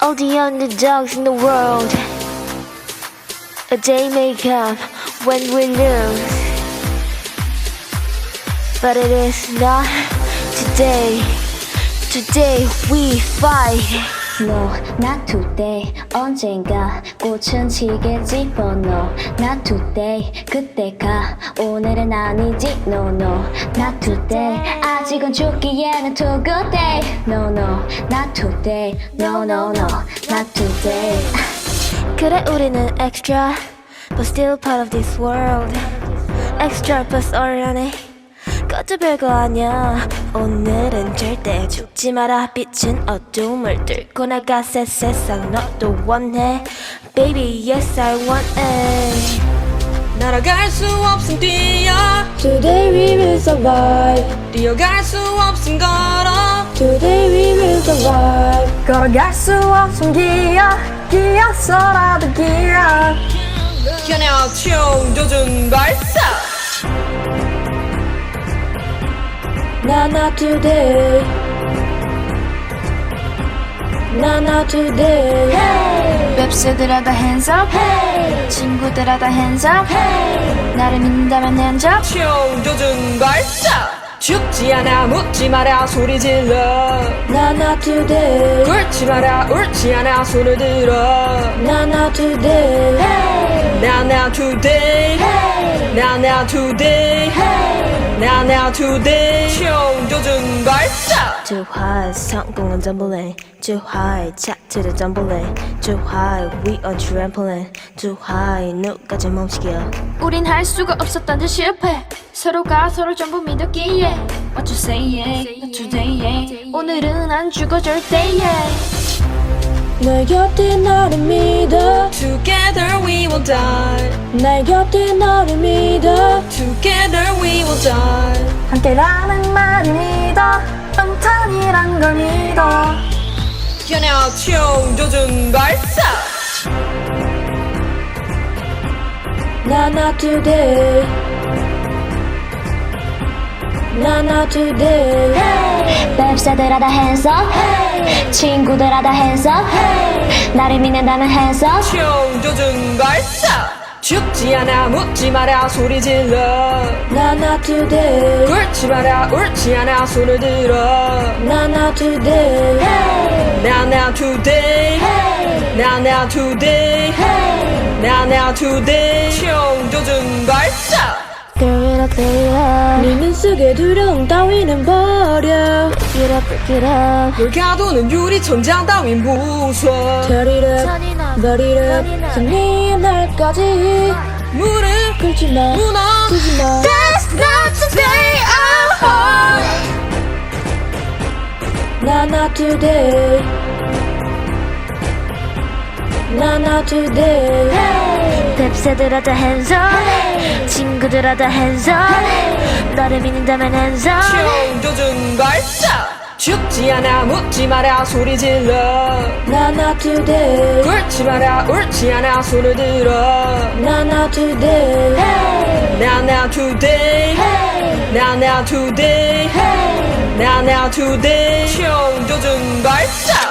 all the underdogs in the world. A day may come when we lose, but it is not today. Today we fight. No, not today. 언젠가 꽃은 지겠지, no, not today. 그때가 오늘은 아니지, no, no, not today. 아직은 죽기에는 too good day. No, no, not today. No, no, no, not today. 그래 우리는 extra, but still part of this world. Extra plus 어련해. 것도 별거 아냐. 오늘은 절대 죽지 마라. 빛은 어둠을 뚫고 나가 새 세상 너도 원해. Baby, yes I want it. 날아갈 수 없음 뛰어 Today we will survive. 뛰어갈 수 없음 걸어 Today we will survive. 걸어갈 수 없음 기어 기어 서라도 기어 현역 총 조준 발 not today. Not not today. 웹스들아 다 hands up. 친구들아 다 hands up. 나를 믿는다면 hands up. 총 조준 발사 죽지 않아 묻지 마라 소리 질러 Not not today. 굴지 마라 옳지 않아 손을 들어 Not not today. Now now today Now now today Now now today 총 조준 발사 Too high. Too high, 차트를 덤블링. Too high, we on trampoline. Too high, 누가 좀 멈추겨. 우린 할 수가 없었던 듯 실패 서로가 서로 전부 믿었기에 What you say yeah, not today yeah. 오늘은 안 죽어 절대 yeah. 내 곁에 너를 믿어. Together we will die 내 곁에 너를 믿어. Together we will die 함께라는 말을 믿어 음탄이란 걸 믿어 현역 총 조준 발사 not today. Not not today. 웹사들아 다 hands up. 친구들아 다 hands up. 나를 믿는다면 hands up. 총 조준 발사 죽지 않아 묻지 마라 소리 질러 Not not today. 굴지 마라 옳지 않아 손을 들어 Not not today. Now today now today now today 총 조준 발사 Girl, it up, 네눈 속에 두려움 따위는 버려. Break it up, break it up. 물 가두는 유리 천장 따윈 무서 Turn it up, burn it up. 승리의 날까지 무릎 꿇지 마, 무너 지 마. That's not today oh Not not today. Not not today. 다 hands up. 친구들아 다 hands up. 너를 믿는다면 hands up. 총 조준 발사 죽지 않아 묻지 마라 소리 질러 Not not today. 굴지 마라 옳지 않아 손을 들어 Not not today. Now now today Now now today Now now today 총 조준 발사